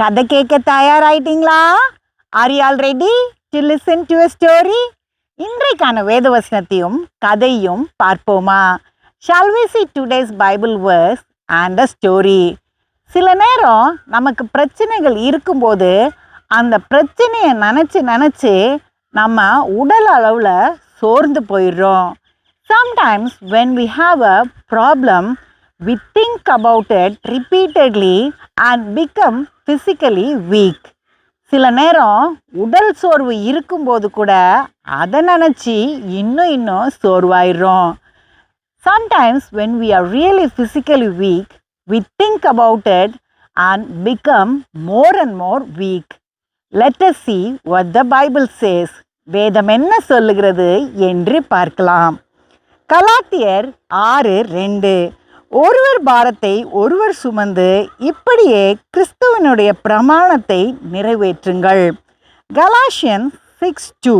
கதை கேட்க தயாராயிட்டீங்களா? Are you all ready to listen to a story இன்றைக்கான வேதவசனத்தையும் கதையும் பார்ப்போமா? Shall we see today's Bible verse and a story சில நேரம் நமக்கு பிரச்சனைகள் இருக்கும்போது அந்த பிரச்சனையை நினச்சி நினச்சி நம்ம உடல் அளவில் சோர்ந்து போயிடுறோம். Sometimes when we have a problem we think about it repeatedly and become physically weak சில நேரம் உடல் சோர்வு இருக்கும்போது கூட அதை நினச்சி இன்னும் இன்னும் சோர்வாயிடும் sometimes when we are really physically weak we think about it and become more and more weak let us see what the Bible says வேதம் என்ன சொல்லுகிறது என்று பார்க்கலாம் கலாத்தியர் ஆறு ரெண்டு ஒருவர் பாரத்தை ஒருவர் சுமந்து இப்படியே கிறிஸ்துவனுடைய பிரமாணத்தை நிறைவேற்றுங்கள். Galatians six two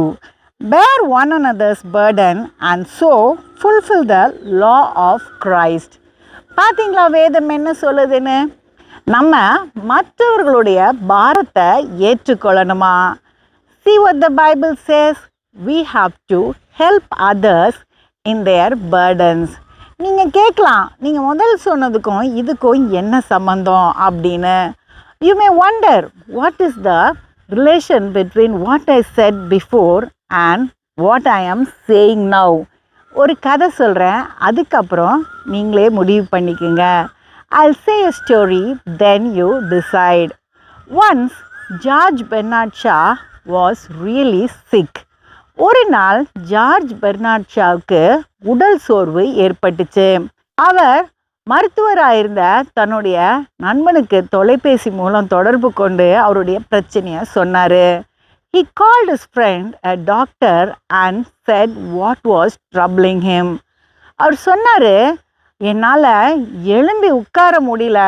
bear one another's burden and so fulfil the law of Christ பார்த்தீங்களா வேதம் என்ன சொல்லுதுன்னு? நம்ம மற்றவர்களுடைய பாரத்தை ஏற்றுக்கொள்ளணுமா? See what the Bible says we have to help others in their burdens நீங்கள் கேட்கலாம் நீங்கள் முதல் சொன்னதுக்கும் இதுக்கும் என்ன சம்மந்தம் அப்படின்னு. You may wonder what is the relation between what I said before and what I am saying now ஒரு கதை சொல்கிறேன் அதுக்கப்புறம் நீங்களே முடிவு பண்ணிக்கோங்க. I say a story then you decide once George Bernard Shaw was really sick ஒரு நாள் George Bernard ஷாவுக்கு உடல் சோர்வு ஏற்பட்டுச்சு. அவர் மருத்துவராயிருந்த தன்னுடைய நண்பனுக்கு தொலைபேசி மூலம் தொடர்பு கொண்டு அவருடைய பிரச்சனையை சொன்னார். He called his friend a doctor and said what was troubling him அவர் சொன்னார் என்னால் எழும்பி உட்கார முடியல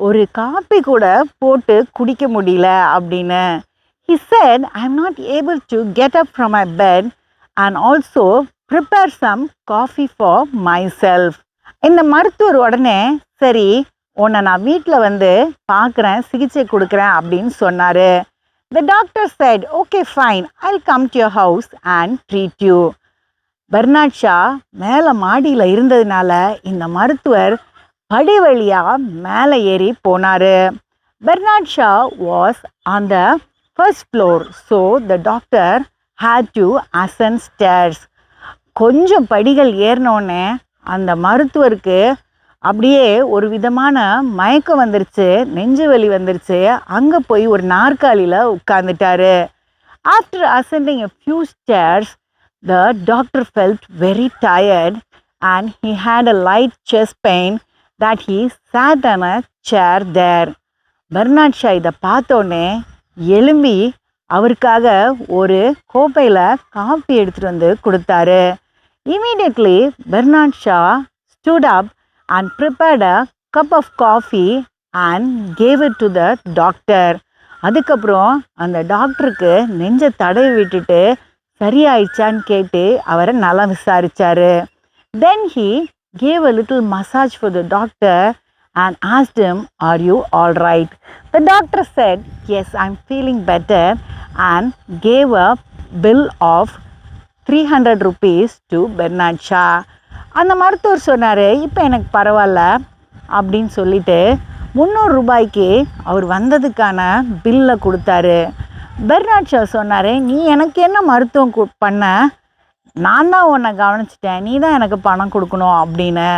ஒரு காப்பி கூட போட்டு குடிக்க முடியல அப்படின்னு. He said, I'm not able to get up from my bed and also prepare some coffee for myself இந்த மருத்துவர் உடனே சரி உன்னை நான் வீட்டில் வந்து பார்க்குறேன் சிகிச்சை கொடுக்குறேன் அப்படின்னு சொன்னார் the doctor said okay fine I come to your house and treat you Bernard Shaw மேலே மாடியில் இருந்ததுனால இந்த மருத்துவர் படி வழியாக மேலே ஏறி போனார் பர்னாட் ஷா வாஸ் அந்த first floor so the doctor had to ascend stairs கொஞ்சம் படிகள் ஏறினோடனே அந்த மருத்துவருக்கு அப்படியே ஒரு விதமான மயக்கம் வந்துருச்சு. நெஞ்சு வலி வந்துருச்சு. அங்கே போய் ஒரு நாற்காலியில் உட்காந்துட்டாரு after ascending a few stairs the doctor felt very tired and he had a light chest pain that he sat on a chair there Bernard Shaw இதை பார்த்தோன்னே எழும்பி அவருக்காக ஒரு கோப்பையில் காஃபி எடுத்துகிட்டு வந்து கொடுத்தாரு. Immediately Bernard Shaw stood up and prepared a cup of coffee and gave it to the doctor அதுக்கப்புறம் அந்த டாக்டருக்கு நெஞ்சை தடவி விட்டுட்டு சரியாயிடுச்சான்னு கேட்டு அவரை நல்லா விசாரித்தார் then he gave a little massage for the doctor and asked him are you all right? The doctor said yes I'm feeling feeling better gave gave bill bill of three hundred Bernard Shah. Bernard Shaw அந்த மருத்துவர் சொன்னார் இப்போ எனக்கு பரவாயில்ல அப்படின்னு சொல்லிட்டு முந்நூறு ரூபாய்க்கு அவர் வந்ததுக்கான பில்லை கொடுத்தாரு பெர்னாட் ஷா சொன்னார் நீ எனக்கு என்ன மருத்துவம் கு- பண்ண நான் தான் உன்னை கவனிச்சிட்டேன் நீ தான் எனக்கு பணம் கொடுக்கணும் அப்படின்னு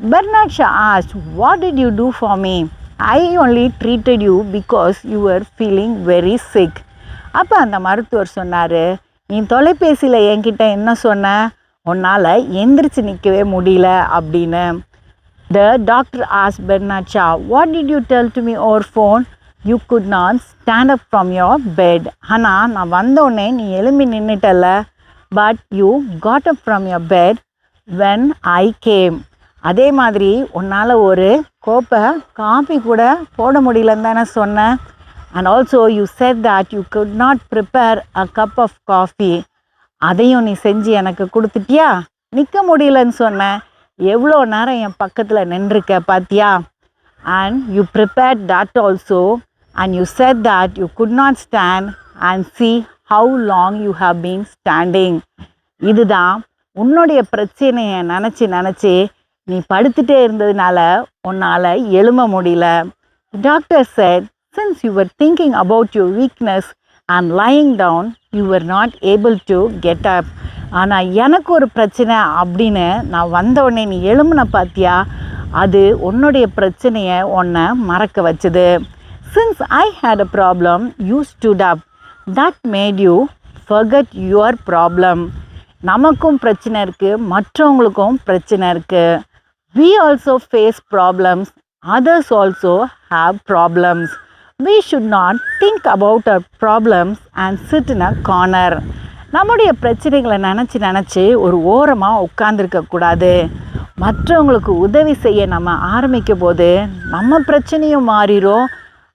Bernard Shaw asked what did you do for me I only treated you because you are feeling very sick அப்போ அந்த மருத்துவர் சொன்னார் நீ தொலைபேசியில் என்கிட்ட என்ன சொன்ன? உன்னால் எந்திரிச்சு நிற்கவே முடியல அப்படின்னு. The doctor as பெர்னாச்சா what did you tell to me me phone you could not stand up from your bed ஆனால் நான் வந்தோடனே நீ எழும்பி நின்றுட்டல but you got up from your bed when I came அதே மாதிரி உன்னால் ஒரு கோப்பை காஃபி கூட போட முடியலன்னு தானே சொன்னேன். And also you said that you could not prepare a cup of coffee அதையும் நீ செஞ்சு எனக்கு கொடுத்துட்டியா? நிற்க முடியலன்னு சொன்னேன். எவ்வளோ நேரம் என் பக்கத்தில் நின்றுருக்க பாத்தியா? And you prepared that also and you said that you could not stand and see how long you have been standing இதுதான் உன்னுடைய பிரச்சனையை நினச்சி நினச்சி நீ படுத்துட்டே இருந்ததுனால உன்னால் எழும்ப முடியல. Doctor sir since your thinking about you weakness and and down you you not able to get up ஆனால் எனக்கு ஒரு பிரச்சனை அப்படின்னு நான் வந்த உடனே நீ எழும்புன பார்த்தியா அது உன்னுடைய பிரச்சனையை உன்னை மறக்க வச்சுது. Since I had a problem you stood up that made you forget your problem நமக்கும் பிரச்சனை இருக்குது மற்றவங்களுக்கும் பிரச்சனை இருக்குது we also face problems others also have problems We should not think about our problems and sit in a corner நம்முடைய பிரச்சனைகளை நினச்சி நினச்சி ஒரு ஓரமாக உட்காந்துருக்கக்கூடாது மற்றவங்களுக்கு உதவி செய்ய நம்ம ஆரம்பிக்க போது நம்ம பிரச்சனையும் மாறிடும்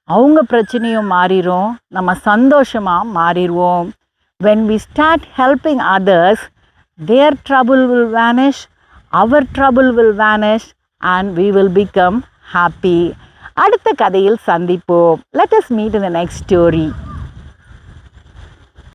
அவங்க பிரச்சனையும் மாறிடும் நம்ம சந்தோஷமாக மாறிடுவோம் when we start helping others their trouble will vanish our trouble will vanish and we will become happy அடுத்த கதையில் சந்திப்போம் let us meet in the next story